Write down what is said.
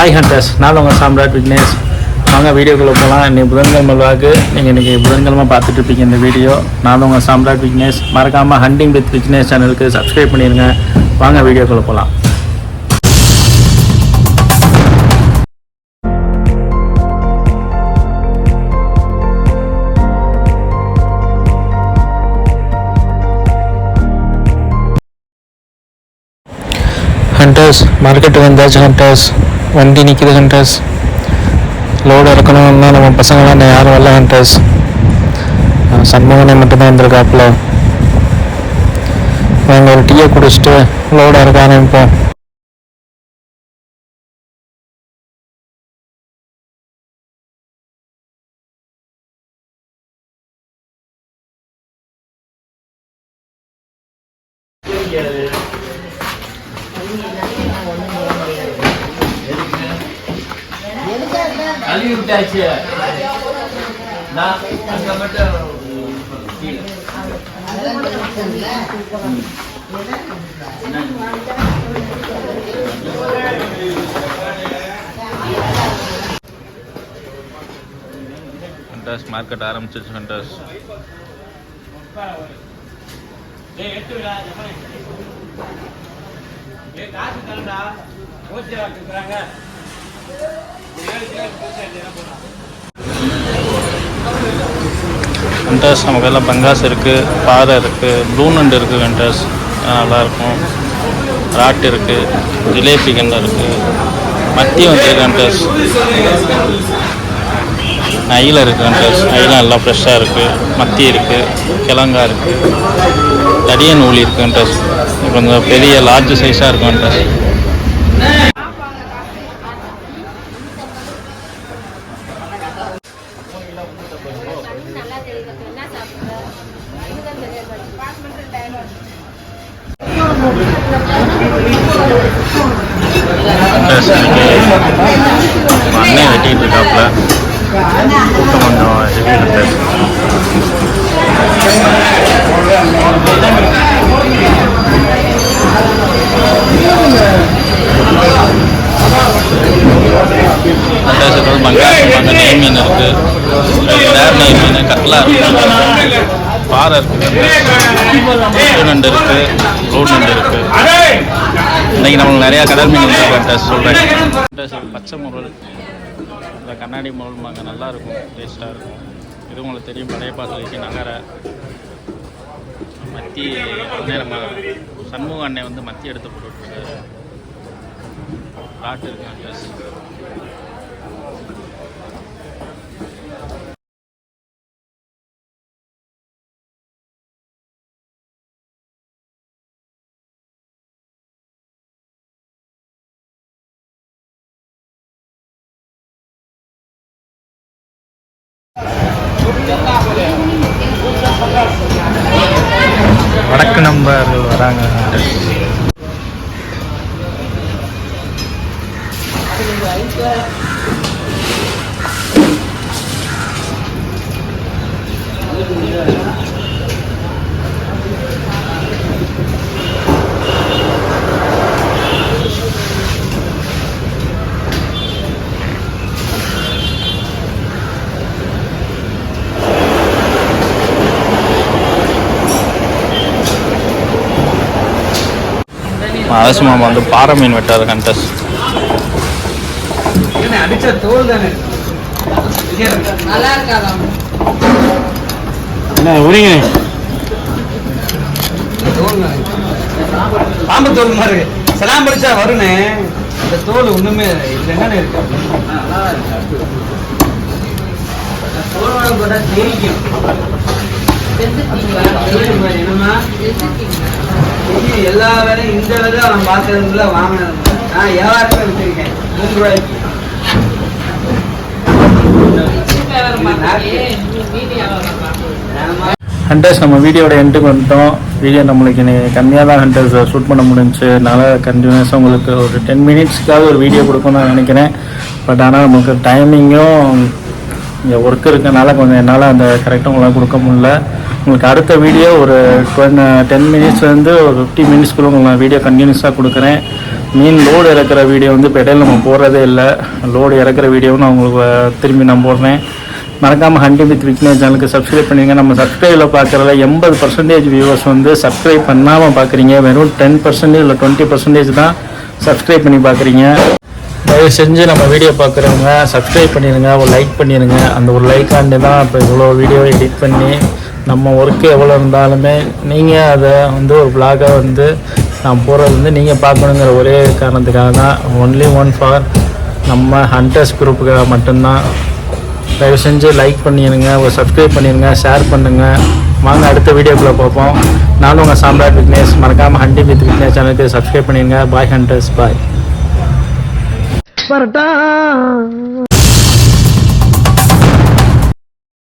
Hi hunters நான் உங்கள் சாம்ராட் விக்னேஷ். வாங்க வீடியோக்குள்ளே போகலாம் இன்றைக்கி புதன்கிழமை விழாக்கு நீங்கள் இன்றைக்கி புதன்கிழமை பார்த்துட்டு இருப்பீங்க இந்த வீடியோ. நான் உங்கள் சாம்ராட் விக்னேஷ். மறக்காமல் ஹண்டிங் வித் விக்னேஷ் சேனலுக்கு சப்ஸ்கிரைப் பண்ணிடுங்க வாங்க வீடியோக்குள்ளே போகலாம் ஹண்டர்ஸ் மார்க்கெட்டு வந்தாச்சு ஹண்டர்ஸ் வண்டி நிற்கிது ஹண்டர்ஸ் லோடு இறக்கணும்னா நம்ம பசங்களாம் இன்னும் யாரும் வரல ஹண்டர்ஸ் சண்முகனை மட்டும்தான் வந்திருக்காப்புல நாங்கள் ஒரு டீயை குடிச்சிட்டு லோடு இறக்க ஆரம்பிப்போம். கழுவி விட்டாச்சு நான் அங்க மட்டும் கீழே. ஹண்டர்ஸ் மார்க்கெட் ஆரம்பிச்சிச்சு ஹண்டர்ஸ் ஹண்டர்ஸ் வெண்டாஸ் நம்ம கையில் பங்காஸ் இருக்குது பாறை இருக்குது ப்ளூ நண்டு இருக்குது ஹண்டர்ஸ் நல்லாயிருக்கும். ராட் இருக்குது ஜிலேபி கண்டை இருக்குது மத்தி வந்து ஹண்டர்ஸ் அயில இருக்குது ஹண்டர்ஸ் நயிலாம் எல்லாம் ஃப்ரெஷ்ஷாக இருக்குது மத்தி இருக்குது கிழங்கா இருக்குது தடியன் ஊழி இருக்குது ஹண்டர்ஸ் கொஞ்சம் பெரிய லார்ஜ் சைஸாக இருக்கும் ஹண்டர்ஸ் நல்லா தெரியும் என்ன சாப்பிட்ற இதுதான் தெரியாது டிபார்ட்மெண்டல் டைலாக் ஹண்டர்ஸ் இன்னைக்கு அண்ணன் வெட்டிட்டு இருக்காப்புல கூட்டம் கொஞ்சம் ஹெவி ஹண்டர்ஸ் ஹண்டர்ஸ் ஏதாவது பங்காளி அந்த மீன் இருக்குது வேறு நெய் மீன் கட்லா இருக்குது? பாறை இருக்குது நண்டு இருக்குது ரோட் நண்டு இருக்குது இன்னைக்கு நம்மளுக்கு நிறையா கடல் மீன் இருக்கு சொல்கிறேன் பச்சை முரல். இந்த கண்ணாடி முரல்மாங்க அங்கே நல்லாயிருக்கும் டேஸ்ட்டாக இருக்கும். இது உங்களுக்கு தெரியும் பழைய பாசலைக்கு நகரை. மத்தி வந்து நம்ம சண்முக அண்ணன் வந்து மத்தி எடுத்து போட்டுருக்காரு ராட்டு இருக்கு வடக்கு நம்பர்கள் வராங்க அரசு மாமா வந்து பாறை மீன் வெட்டார் கண்டஸ் என்ன அடிச்ச தோல் தானே? நல்லா இருக்காதாம் என்ன உரிங்க. பாம்பு தோல் மாதிரி. இருக்கு. சலாம் படிச்சா வருனே இந்த தோல் ஒண்ணுமே இதுல என்னன்னு இருக்கு? தோலோட போட்டா தெரிக்கும் எல்லா வேலையும் இந்த வேலை அவன் பார்க்கறதுல வாங்கினது. நான் ஏழாயிரம் வச்சிருக்கேன் மூன்று ரூபாய்க்கு. ஹண்டர்ஸ் நம்ம வீடியோட எண்டுக்கு வந்துட்டோம். வீடியோ நம்மளுக்கு இன்னைக்கு கம்மியாக தான் ஹண்டர்ஸ் ஷூட் பண்ண முடிஞ்சுச்சு. அதனால் கண்டினியூஸாக உங்களுக்கு ஒரு டென் மினிட்ஸ்க்காக ஒரு வீடியோ கொடுக்கணும்னு நான் நினைக்கிறேன். பட் ஆனால் நமக்கு டைமிங்கும் இங்கே ஒர்க் இருக்கனால கொஞ்சம் என்னால் அந்த கரெக்டாக உங்களால் கொடுக்க முடியல. உங்களுக்கு அடுத்த வீடியோ ஒரு டுவென் டென் மினிட்ஸ்லேருந்து ஒரு ஃபிஃப்டி மினிட்ஸ்க்குள்ளே உங்களுக்கு நான் வீடியோ கண்டினியூஸாக கொடுக்குறேன். மீன் லோடு இறக்குற வீடியோ வந்து இப்போ இடையில நம்ம போடுறதே இல்லை. லோடு இறக்குற வீடியோவும் நான் உங்களுக்கு திரும்பி நான் போடுறேன். மறக்காமல் ஹண்டி வித் விக்னேஷ் சேனலுக்கு சப்ஸ்கிரைப் பண்ணிங்க. நம்ம சப்ஸ்கிரைபில் பார்க்குறதுல எண்பது பர்சன்டேஜ் வியூவர்ஸ் வந்து சப்ஸ்கிரைப் பண்ணாமல் பார்க்குறீங்க வெறும் டென் பர்சன்டேஜ் இல்லை டுவெண்ட்டி பர்சன்டேஜ் தான் சப்ஸ்கிரைப் பண்ணி பார்க்குறீங்க தயவு செஞ்சு நம்ம வீடியோ பார்க்குறவங்க சப்ஸ்கிரைப் பண்ணிடுங்க ஒரு லைக் பண்ணிடுங்க அந்த ஒரு லைக்காண்டி தான் இப்போ இவ்வளோ வீடியோ எடிட் பண்ணி நம்ம ஒர்க்கு எவ்வளோ இருந்தாலுமே நீங்கள் அதை வந்து ஒரு vlog-ஆ வந்து நான் போகிறது வந்து நீங்கள் பார்க்கணுங்கிற ஒரே காரணத்துக்காக தான். ஒன்லி ஒன் ஃபார் நம்ம ஹண்டர்ஸ் குரூப்புக்காக மட்டும்தான். தயவு செஞ்சு லைக் பண்ணிடுங்க ஒரு சப்ஸ்கிரைப் பண்ணிடுங்க ஷேர் பண்ணுங்கள் வாங்க அடுத்த வீடியோக்குள்ளே பார்ப்போம். நானும் உங்கள் சாம்ராட் விக்னேஷ். மறக்காமல் ஹண்டி வித் விக்னேஷ் சேனலுக்கு சப்ஸ்கிரைப் பண்ணிடுங்க பாய் ஹண்டர்ஸ் பாய்